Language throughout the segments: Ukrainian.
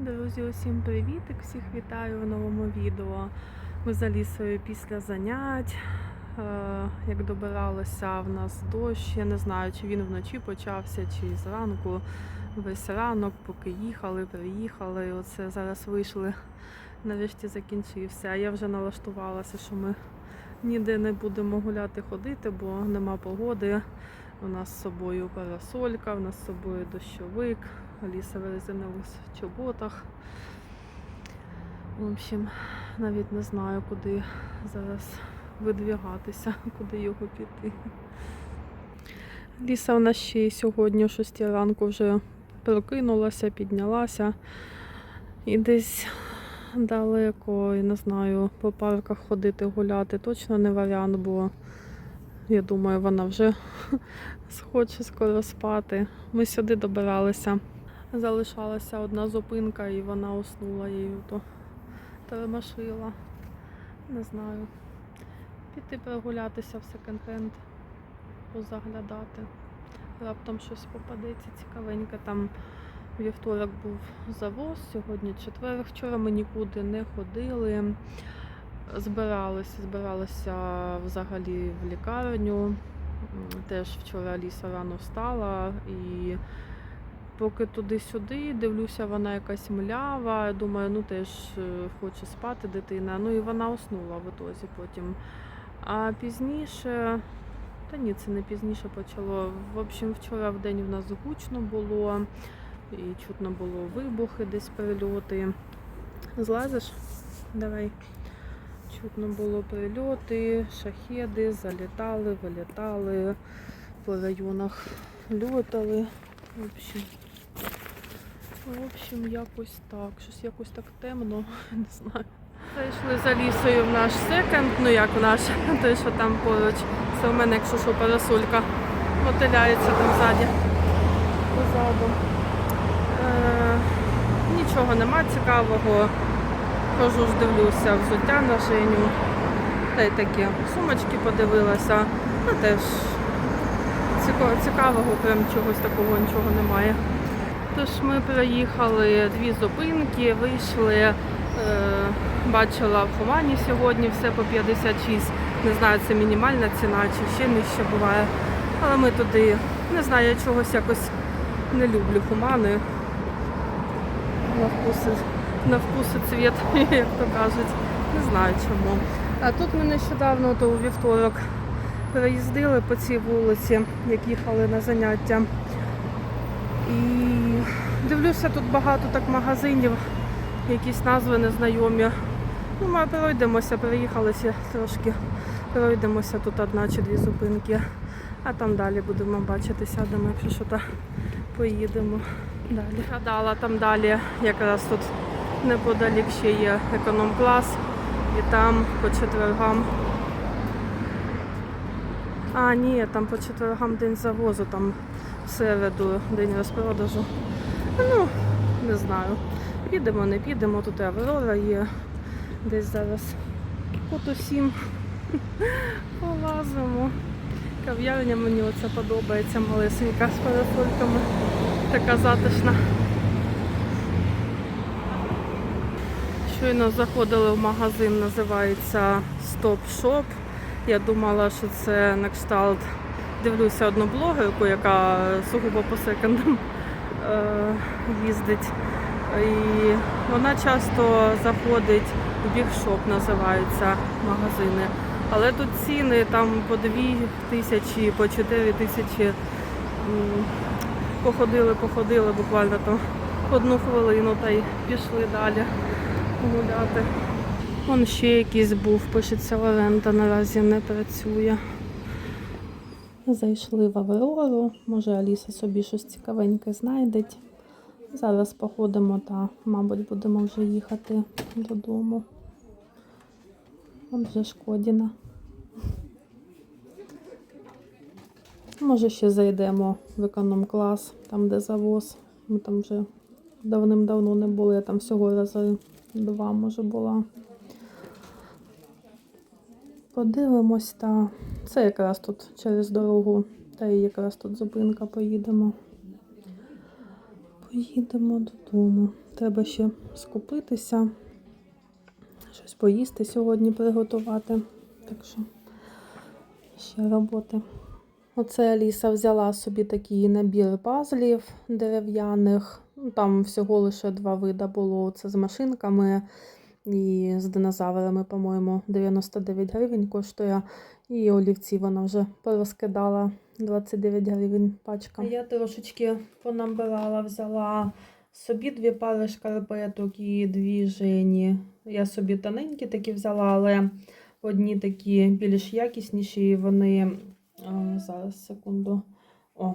Друзі, усім привітик! Всіх вітаю в новому відео. Ми з Алісою після занять. Е, Як добиралися в нас дощ, я не знаю, чи він вночі почався, чи зранку. Весь ранок, поки їхали, приїхали. Оце зараз вийшли, нарешті закінчився. Я вже налаштувалася, що ми ніде не будемо гуляти ходити, бо нема погоди. У нас з собою парасолька, у нас з собою дощовик, Аліса в резинових чоботах. В общем, навіть не знаю, куди зараз видвігатися, куди його піти. Ліса у нас ще й сьогодні о 6 ранку вже прокинулася, піднялася. І десь далеко, я не знаю, по парках ходити гуляти точно не варіант, бо я думаю, вона вже схоче скоро спати. Ми сюди добиралися. Залишалася одна зупинка і вона уснула її то тормошила. Не знаю. Піти прогулятися в секонд-хенд, позаглядати. Раптом щось попадеться цікавеньке. Там вівторок був завоз, сьогодні четвер. Вчора ми нікуди не ходили. Збиралися, збиралися взагалі в лікарню. Теж вчора Аліса рано встала і поки туди-сюди дивлюся, вона якась млява. Думаю, ну теж е, хоче спати дитина. Ну і вона уснула в ітозі потім. А пізніше, та ні, це не пізніше почало. В общем, вчора в день в нас гучно було, і чутно було вибухи, десь прильоти. Злазиш? Давай. Чутно було прильоти, шахеди, залітали, вилітали, по районах льотали. В общем, в общем, якось так. Щось якось так темно, не знаю. Зайшли за лісою в наш секонд, ну як в наш, той, що там поруч. Це в мене, якщо що, парасолька мотиляється там ззаді. Позаду. Е, нічого нема цікавого. Хожу ж дивлюся взуття на Женю. Та й такі сумочки подивилася. Ну теж цікавого, прям чогось такого нічого немає. Тож ми проїхали дві зупинки, вийшли. Е, бачила в Хумані сьогодні все по 56. Не знаю, це мінімальна ціна чи ще нижче буває. Але ми туди, не знаю, я чогось якось не люблю хумани. На вкуси на вкус і цвіт, як то кажуть. Не знаю чому. А тут ми нещодавно, то у вівторок, переїздили по цій вулиці, як їхали на заняття. І дивлюся, тут багато так магазинів, якісь назви незнайомі. Думаю, пройдемося, переїхалися трошки. Пройдемося тут одна чи дві зупинки, а там далі будемо бачити, сядемо, якщо що то поїдемо далі. Гадала, там далі якраз тут неподалік ще є економ-клас, і там по четвергам. А, ні, там по четвергам день завозу, там середу день розпродажу. Ну, не знаю. Підемо, не підемо, тут Аврора є. Десь зараз от усім полазимо. Кав'ярня мені оце подобається, малесенька з парасольками. Така затишна. Щойно заходили в магазин, називається Stop Shop. Я думала, що це на кшталт. Дивлюся одну блогерку, яка сугубо по секондам е, їздить. І вона часто заходить в бігшоп, називаються магазини. Але тут ціни там по 2 тисячі, по 4 тисячі. Походили, походили буквально там одну хвилину та й пішли далі гуляти. Вон ще якийсь був, пишеться оренда, наразі не працює. Зайшли в Аврору, може Аліса собі щось цікавеньке знайде. Зараз походимо та, мабуть, будемо вже їхати додому. От вже Шкодіна. Може ще зайдемо в економ-клас, там де завоз. Ми там вже давним-давно не були, я там всього рази два, може, була. Подивимось, та це якраз тут через дорогу, та і якраз тут зупинка поїдемо. Поїдемо додому. треба ще скупитися, щось поїсти сьогодні приготувати. Так що ще роботи. Оце Аліса взяла собі такий набір пазлів дерев'яних. Там всього лише два вида було. Це з машинками і з динозаврами, по-моєму, 99 гривень коштує. І олівці вона вже порозкидала 29 гривень пачка. Я трошечки понабирала, взяла собі дві пари шкарпеток і дві жені. Я собі тоненькі такі взяла, але одні такі більш якісніші, і вони а, зараз секунду. О.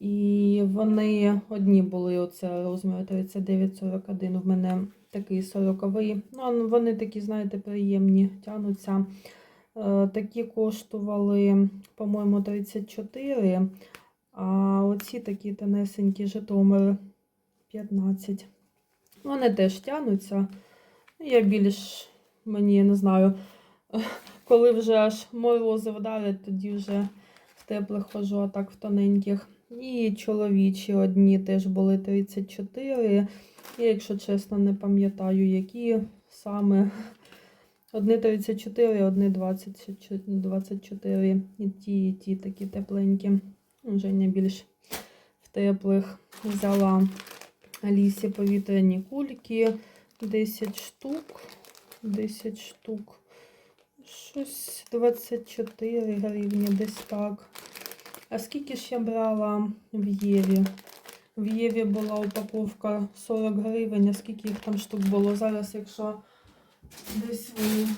І вони одні були оце розмір 39-41. В мене такий 40-й. Ну, вони такі, знаєте, приємні, тянуться. Е, Такі коштували, по-моєму, 34. А оці такі тонесенькі Житомир 15. Вони теж тянуться. Я більш, мені не знаю, коли вже аж морози вдарять, тоді вже в теплих хожу, а так в тоненьких. І чоловічі одні теж були 34. Я, якщо чесно, не пам'ятаю, які саме. Одні 34, одні 24. І ті, і ті такі тепленькі. Женя більш в теплих взяла Алісі повітряні кульки. 10 штук. 10 штук. Щось 24 гривні, десь так. А скільки ж я брала в Єві? В Єві була упаковка 40 гривень, а скільки їх там штук було? Зараз, якщо десь вони.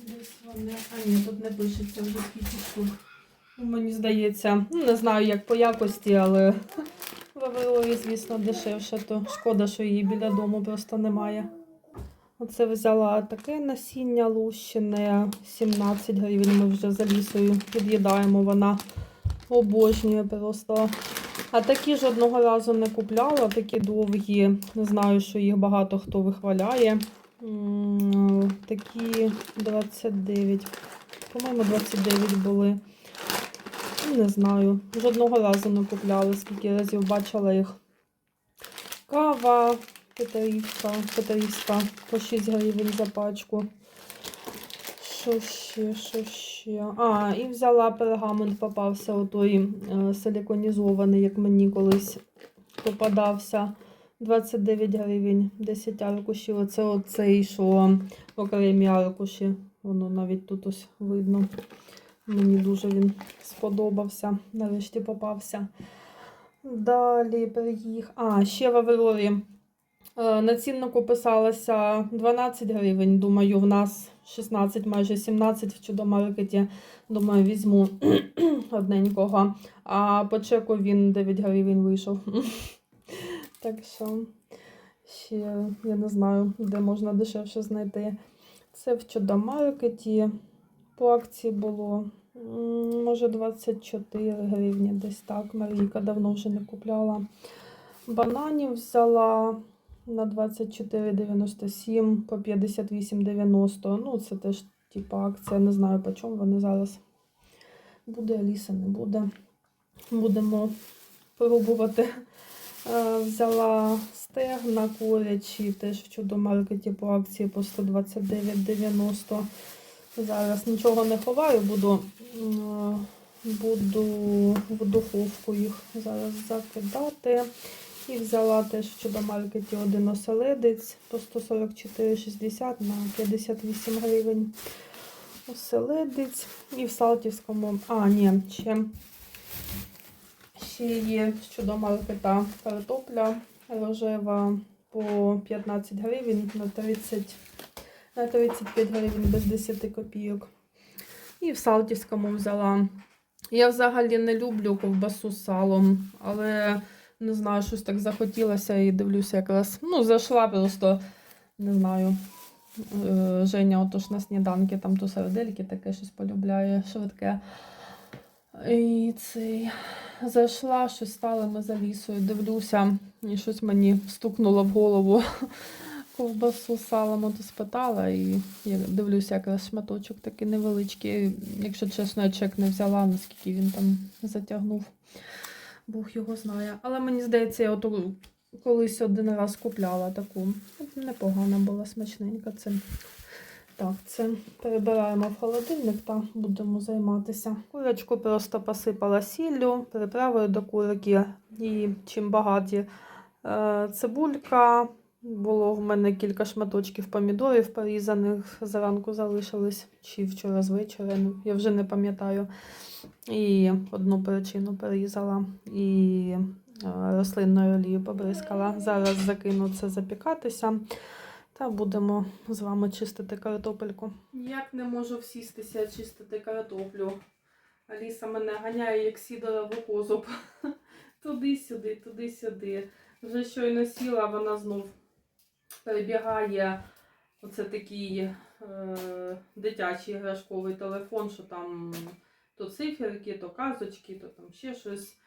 Десь вони. А ні, тут не пишеться вже скільки штук. Ну, Мені здається, ну не знаю як по якості, але в Аврорі, звісно, дешевше, то шкода, що її біля дому просто немає. Оце взяла таке насіння лущене, 17 гривень. Ми вже за лісою під'їдаємо. Вона обожнює просто. А такі ж одного разу не купляла, такі довгі. Не знаю, що їх багато хто вихваляє. Такі 29. По-моєму, 29 були. Не знаю. Жодного разу не купляла, скільки разів бачила їх. Кава Петрівська, Петрівська по 6 гривень за пачку. Що ще, що ще? А, і взяла пергамент, попався отой е, силіконізований, як мені колись попадався. 29 гривень, 10 аркушів. Оце оцей, що окремі аркуші. Воно навіть тут ось видно. Мені дуже він сподобався. Нарешті попався. Далі приїхав. А, ще в Аврорі. Е, На ціннику писалося 12 гривень. Думаю, в нас 16, майже 17 в чудомаркеті. Думаю, візьму одненького. А по чеку він 9 гривень вийшов. Так що ще я не знаю, де можна дешевше знайти. Це в чудомаркеті. По акції було. Може 24 гривні, десь так. Марійка давно вже не купляла. Бананів взяла на 24,97 по 58,90. Ну, це теж типу акція. Не знаю по чому вони зараз. Буде Аліса, не буде. Будемо пробувати. Е, Взяла стегна курячі, теж в чудомаркеті по акції по 129,90. Зараз нічого не ховаю, буду, буду в духовку їх зараз закидати. І взяла теж в чудомаркеті один оселедець по 144,60 на 58 гривень. Оселедець. І в Салтівському. А, ні, ще, ще є з чудомаркета картопля рожева по 15 гривень на 30 на 35 гривень без 10 копійок. І в Салтівському взяла. Я взагалі не люблю ковбасу з салом, але не знаю, щось так захотілося і дивлюся якраз. Ну, зайшла просто, не знаю. е, Женя отож на сніданки, там то середельки таке щось полюбляє швидке. І цей зайшла, щось стала ми за лісою, дивлюся, і щось мені стукнуло в голову. Ковбасу салом ото спитала і я дивлюся, якраз шматочок такий невеличкий. Якщо чесно, я чек не взяла, наскільки він там затягнув. Бог його знає. Але мені здається, я оту колись один раз купляла таку. Непогана була, смачненька. Це. Так, це перебираємо в холодильник та будемо займатися. Курочку просто посипала сіллю, приправою до курки і чим багаті е, цибулька. Було в мене кілька шматочків помідорів порізаних зранку залишились, чи вчора з вечора, ну, я вже не пам'ятаю. І одну перчину порізала, і е, рослинною олією побризкала. Зараз закину це запікатися. Та будемо з вами чистити картопельку. Ніяк не можу всістися чистити картоплю. Аліса мене ганяє, як сідорову козу. Туди-сюди, туди-сюди. Вже щойно сіла, вона знов перебігає. Оце такий е, дитячий іграшковий телефон, що там то циферки, то казочки, то там ще щось.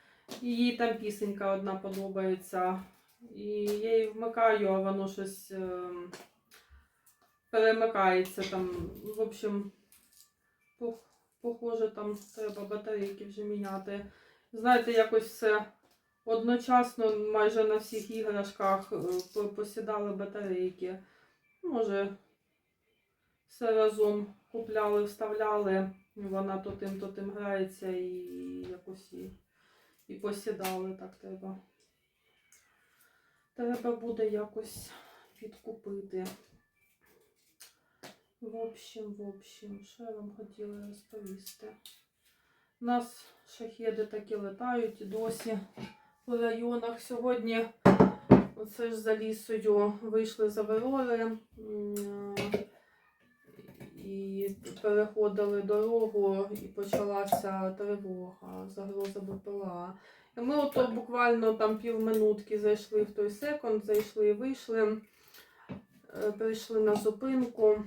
І їй там пісенька одна подобається. І я її вмикаю, а воно щось е, перемикається там. В общем, похоже, там треба батарейки вже міняти. Знаєте, якось все одночасно майже на всіх іграшках е, посідали батарейки. Може, все разом купляли, вставляли. Вона то тим, то тим грається і якось і, і посідали, так треба. Треба буде якось підкупити. В общем, в общем, що я вам хотіла розповісти. У нас шахеди такі летають і досі по районах. Сьогодні оце ж за лісою вийшли з і переходили дорогу, і почалася тривога, загроза БПЛА. І ми ото буквально там півминутки зайшли в той секунд, зайшли і вийшли, Е, прийшли на зупинку,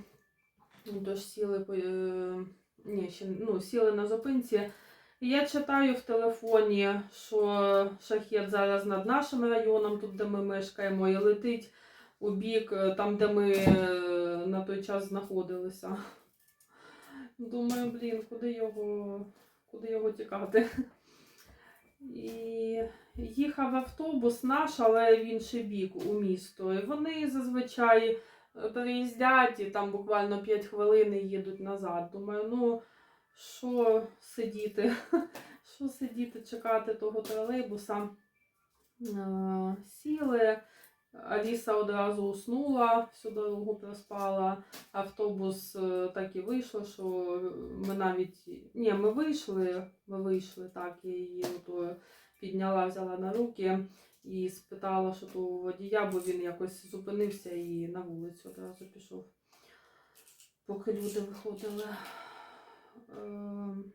тож сіли, е, ні, ще, ну, сіли на зупинці. Я читаю в телефоні, що шахет зараз над нашим районом, тут де ми мешкаємо, і летить у бік, е, там, де ми е, на той час знаходилися. Думаю, блін, куди його, куди його тікати? І їхав автобус наш, але в інший бік у місто. І вони зазвичай переїздять і там буквально 5 хвилин їдуть назад. Думаю, ну що сидіти? Що сидіти, чекати того тролейбуса? Е, Сіли. Аліса одразу уснула, всю дорогу проспала. Автобус е, так і вийшло, що ми навіть. Ні, ми вийшли, ми вийшли, так, я її ото підняла, взяла на руки і спитала, що то водія, бо він якось зупинився і на вулицю одразу пішов. Поки люди виходили. Ем,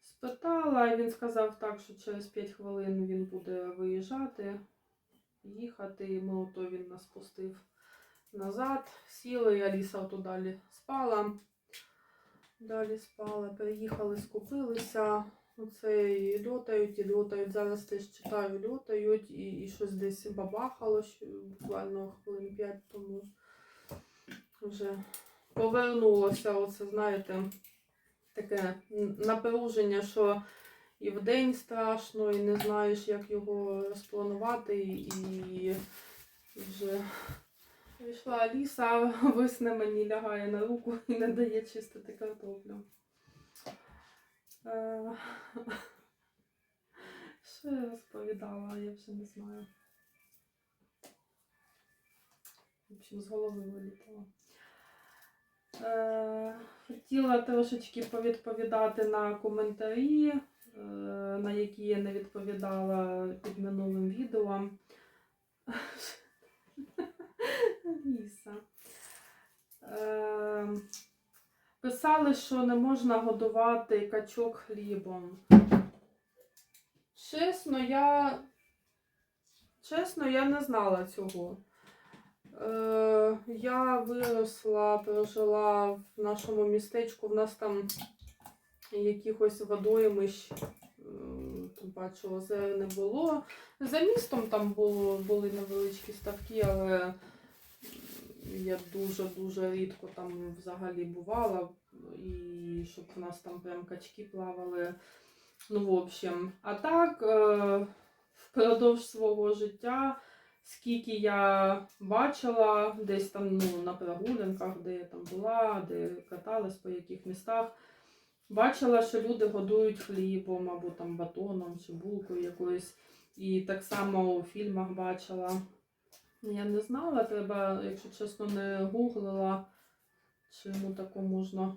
Спитала, і він сказав так, що через 5 хвилин він буде виїжджати їхати. І ми ото він нас пустив назад. Сіли, і Аліса ото далі спала. Далі спала, переїхали, скупилися. Оце і льотають, і льотають. Зараз теж читаю, льотають, і, і щось десь бабахало, буквально хвилин 5 тому вже повернулося. Оце, знаєте, таке напруження, що і вдень страшно, і не знаєш, як його розпланувати, і вже прийшла Аліса, висне мені лягає на руку і не дає чистити картоплю. Е, Що я розповідала, я вже не знаю. В общем, з голови вилітала. Е, Хотіла трошечки повідповідати на коментарі, е, на які я не відповідала під минулим відео. Е, Писали, що не можна годувати качок хлібом. Чесно, я. Чесно, я не знала цього. Е, я виросла, прожила в нашому містечку. В нас там якихось водоймищ, тим паче озер не було. За містом там було, були невеличкі ставки, але я дуже-дуже рідко там взагалі бувала. І щоб у нас там прям качки плавали. Ну, в общем, а так. Е, впродовж свого життя, скільки я бачила десь там ну, на прогулянках, де я там була, де каталась по яких містах. Бачила, що люди годують хлібом або там батоном чи булкою якоюсь. І так само у фільмах бачила. Я не знала, треба, якщо чесно, не гуглила, чому тако можна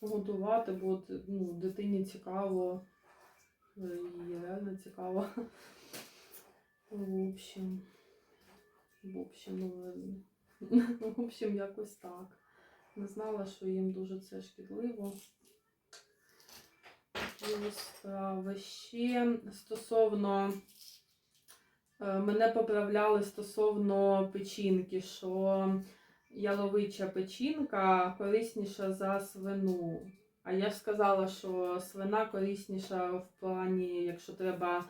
годувати, бо ну, дитині цікаво, і реально цікаво. В общем, в общем, ну, в общем, якось так. Не знала, що їм дуже це шкідливо. Справи. Ще стосовно е, мене поправляли стосовно печінки, що яловича печінка корисніша за свину. А я ж сказала, що свина корисніша в плані, якщо треба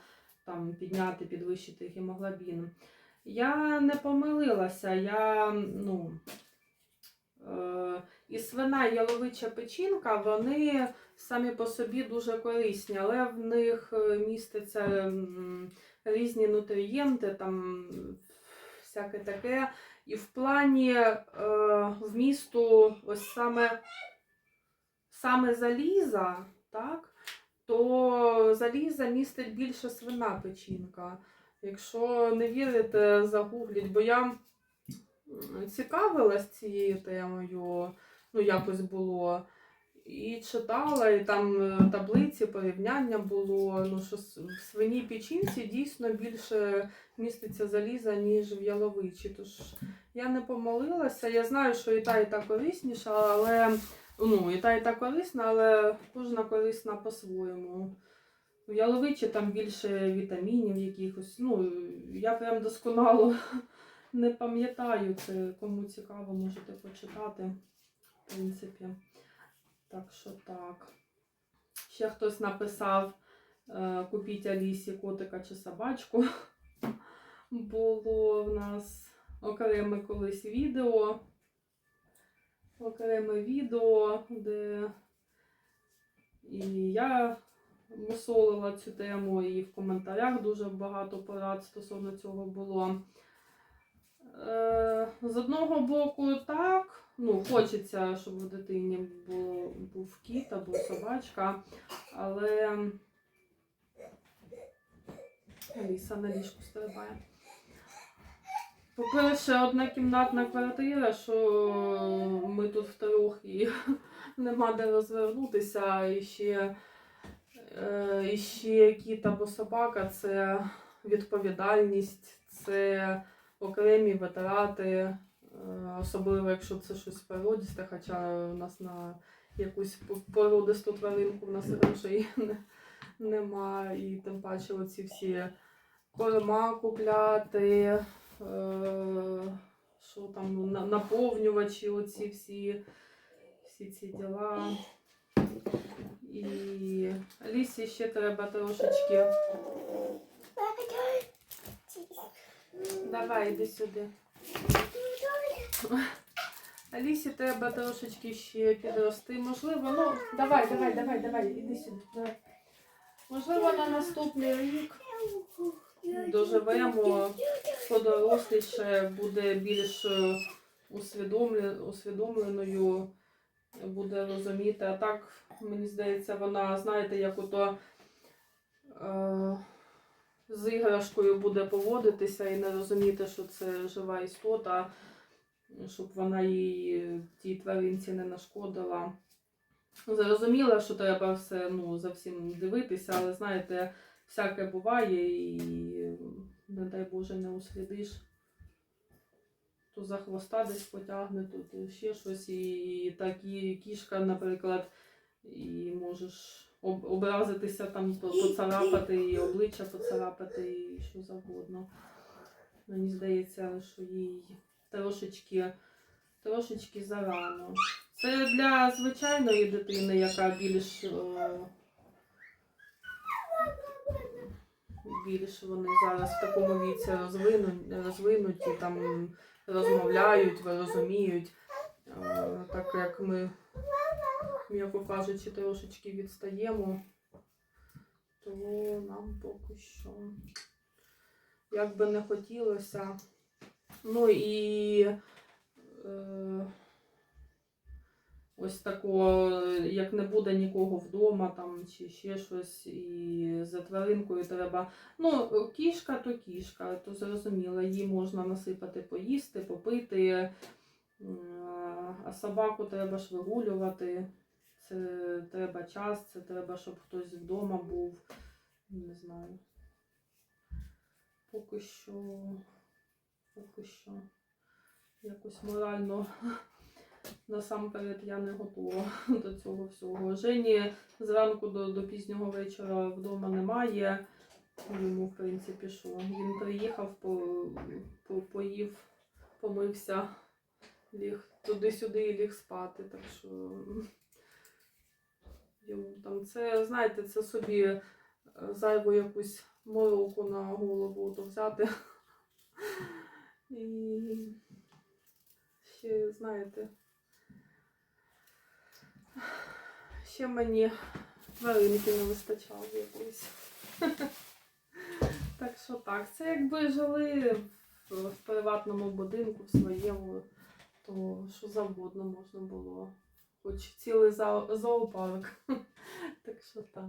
там підняти, підвищити гемоглобін. Я не помилилася, я ну. Е, і свина, і яловича печінка, вони самі по собі дуже корисні, але в них е, містяться різні нутрієнти, там всяке таке. І в плані е, вмісту ось саме, саме заліза, так, то заліза містить більше свина печінка. Якщо не вірите, загугліть, бо я цікавилась цією темою, ну якось було. І читала, і там е, таблиці, порівняння було. Ну, що в свиній печінці дійсно більше міститься заліза, ніж в яловичі. Тож я не помолилася. Я знаю, що і та, і та корисніша, але ну, і та, і та корисна, але кожна корисна по-своєму. В яловичі там більше вітамінів якихось. Ну, я прям досконало не пам'ятаю це. Кому цікаво, можете почитати. В принципі. Так що так. Ще хтось написав, е, купіть Алісі котика чи собачку. Було в нас окреме колись відео. Окреме відео, де і я мусолила цю тему, і в коментарях дуже багато порад стосовно цього було. Е, з одного боку, так. Ну, хочеться, щоб у дитині було, був кіт або собачка, але Аліса на ліжку стрибає. По-перше, однокімнатна квартира, що ми тут втрьох і нема де розвернутися, і ще, е, і ще кіт або собака це відповідальність, це окремі витрати, е, особливо якщо це щось породісте, хоча у нас на якусь породисту тваринку в нас грошей не, нема. І тим паче оці всі корма купляти, що там, наповнювачі, оці всі, всі ці діла. І Лісі ще треба трошечки. Давай, іди сюди. Алісі треба трошечки ще підрости. Можливо, ну давай, давай, давай, давай, іди сюди. Давай. Можливо, на наступний рік доживемо, подоросліше, буде більш е, усвідомленою, буде розуміти. А так, мені здається, вона, знаєте, як ото е, з іграшкою буде поводитися і не розуміти, що це жива істота, щоб вона їй тій тваринці не нашкодила. Зрозуміла, що треба все ну, за всім дивитися, але знаєте, всяке буває і, не дай Боже, не услідиш. То за хвоста десь потягне, то, ще щось. І так і кішка, наприклад, і можеш образитися, там, по- поцарапати, і обличчя поцарапати, і що завгодно. Мені здається, що їй трошечки, трошечки зарано. Це для звичайної дитини, яка більш. е, Більш вони зараз в такому віці розвинуті, розвинуті там розмовляють, розуміють. Е, Так як ми, м'яко кажучи, трошечки відстаємо, то нам поки що як би не хотілося. Ну і е, ось такого, як не буде нікого вдома там чи ще щось, і за тваринкою треба. Ну, кішка то кішка, то зрозуміло, їй можна насипати поїсти, попити. А собаку треба ж вигулювати. Це треба час, це треба, щоб хтось вдома був. Не знаю. Поки що, поки що якось морально насамперед я не готова до цього всього. Жені зранку до, до пізнього вечора вдома немає. Йому, в принципі, що він приїхав, по, по, поїв, помився, ліг туди-сюди і ліг спати. Так що йому там це, знаєте, це собі е, зайву якусь мороку на голову то взяти. І ще, знаєте, ще мені тваринки не вистачало якоїсь. Так що так, це якби жили в, приватному будинку, в своєму, то що завгодно можна було. Хоч цілий зоо- зоопарк. Так що так.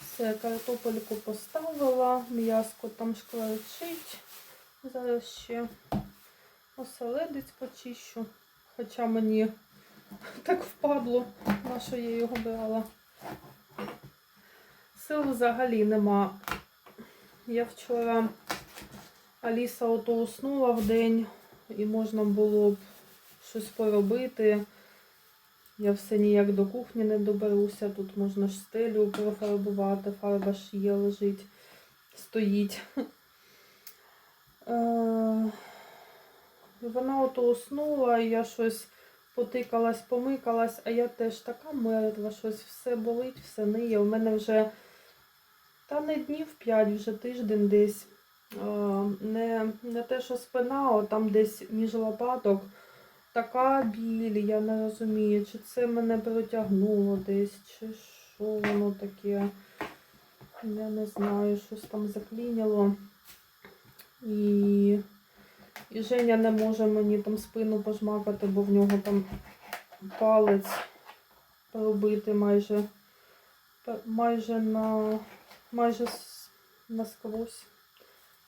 Все, картопельку поставила, м'яско там шкварчить. Зараз ще оселедець почищу. Хоча мені так впадло, на що я його брала. Сил взагалі нема. Я вчора Аліса ото уснула в день і можна було б щось поробити. Я все ніяк до кухні не доберуся. Тут можна ж стелю профарбувати, фарба ж є, лежить, стоїть. Е, Вона ото уснула, і я щось потикалась, помикалась, а я теж така мертва, щось все болить, все ниє. У мене вже та не днів п'ять, вже тиждень десь. Не, не те, що спина, а там десь між лопаток така біль, я не розумію, чи це мене протягнуло десь, чи що воно таке. Я не знаю, щось там заклінило. І, і Женя не може мені там спину пожмакати, бо в нього там палець пробити майже, майже на майже насквозь.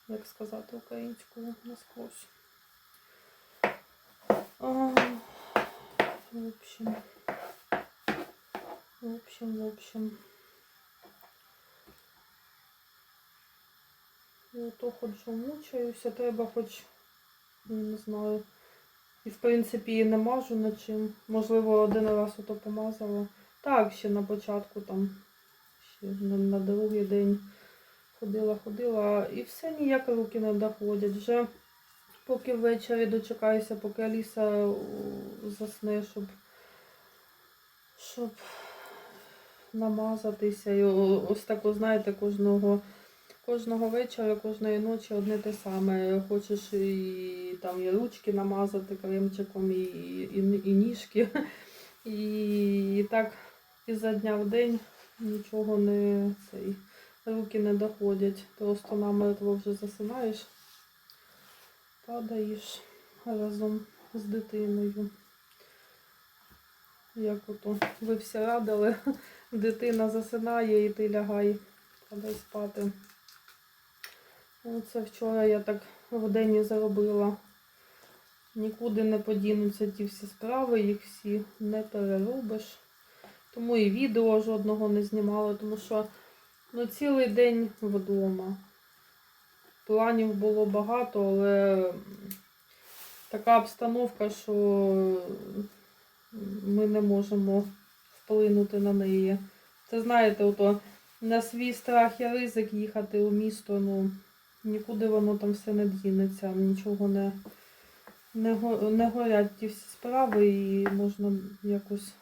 Як сказати українською насквозь. В общем, в общем, в общем. Я то ходжу, мучаюся, треба хоч, я не знаю. І в принципі не мажу на чим. Можливо, один раз ото помазала. Так, ще на початку там, ще на, на другий день ходила, ходила, і все ніяк руки не доходять. Вже поки ввечері дочекаюся, поки Аліса засне, щоб, щоб намазатися. І ось так, знаєте, кожного, кожного вечора, кожної ночі одне те саме. Хочеш і там і ручки намазати кремчиком, і, і, і ніжки. І, і так із-за дня в день нічого не цей. Руки не доходять. Просто намертво вже засинаєш падаєш разом з дитиною. Як ото ви всі радили, дитина засинає і ти лягай, падай спати. Оце вчора я так в день і заробила. Нікуди не подінуться ті всі справи, їх всі не переробиш. Тому і відео жодного не знімала, тому що ну, цілий день вдома. Планів було багато, але така обстановка, що ми не можемо вплинути на неї. Це знаєте, ото на свій страх і ризик їхати у місто, ну нікуди воно там все не дінеться, нічого не, не, не горять ті всі справи і можна якось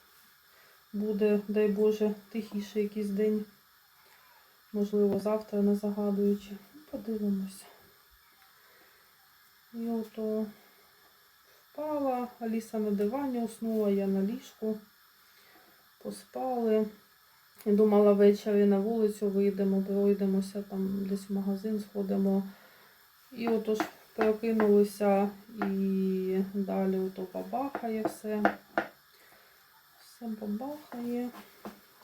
буде, дай Боже, тихіше якийсь день. Можливо, завтра не загадуючи. Ну, Подивимося. І ото впала, Аліса на дивані уснула, я на ліжку. Поспали. І думала ввечері на вулицю вийдемо, пройдемося, там десь в магазин сходимо. І отож прокинулися і далі ото бабахає все. Все бабахає,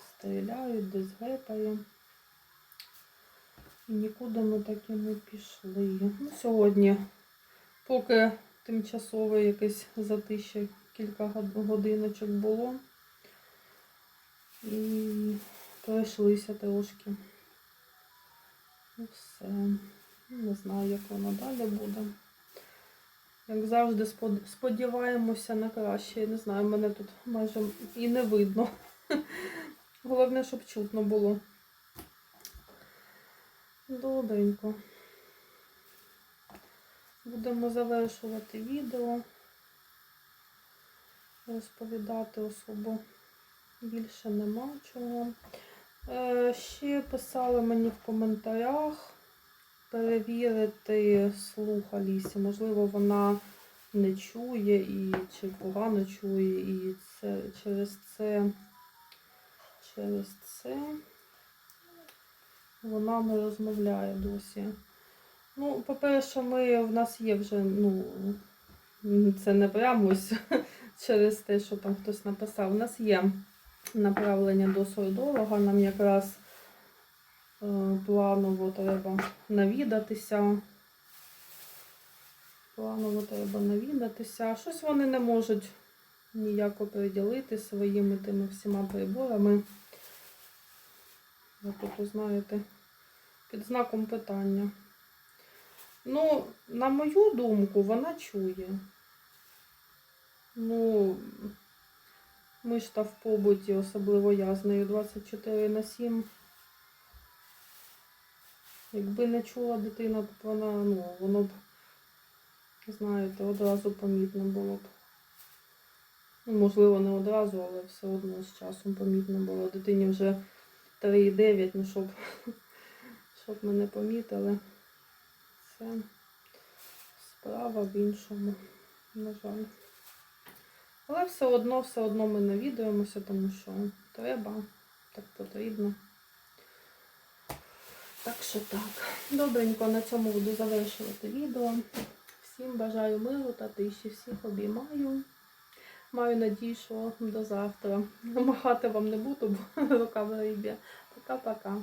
стріляють, десь гепає. І нікуди ми так і не пішли. Ну, сьогодні, поки тимчасове якесь затище кілька годиночок було. І пройшлися трошки. І все. Не знаю, як воно далі буде. Як завжди, сподіваємося на краще. Я не знаю, мене тут майже і не видно. Головне, щоб чутно було. Добренько. Будемо завершувати відео. Розповідати особо більше нема чого. Е, ще писали мені в коментарях перевірити слух Алісі. Можливо, вона не чує і чи погано чує, і це через це через це вона не розмовляє досі. Ну, по-перше, ми, в нас є вже, ну, це не прямо ось через те, що там хтось написав. У нас є направлення до сурдолога, нам якраз е, планово треба навідатися. Планово треба навідатися. Щось вони не можуть ніяк оприділити своїми тими всіма приборами. Ви тут знаєте, під знаком питання. Ну, на мою думку, вона чує. Ну, ми ж та в побуті, особливо я з нею 24 на 7. Якби не чула дитина, то вона, ну, воно б, знаєте, одразу помітно було б. Ну, можливо, не одразу, але все одно з часом помітно було. Дитині вже 3,9, ну щоб, щоб ми не помітили. Це справа в іншому, на жаль. Але все одно, все одно ми навідуємося, тому що треба, так потрібно. Так що так. Добренько, на цьому буду завершувати відео. Всім бажаю миру та тиші, всіх обіймаю. Маю надію, що до завтра. Махати вам не буду, бо рука в рибі. Пока-пока.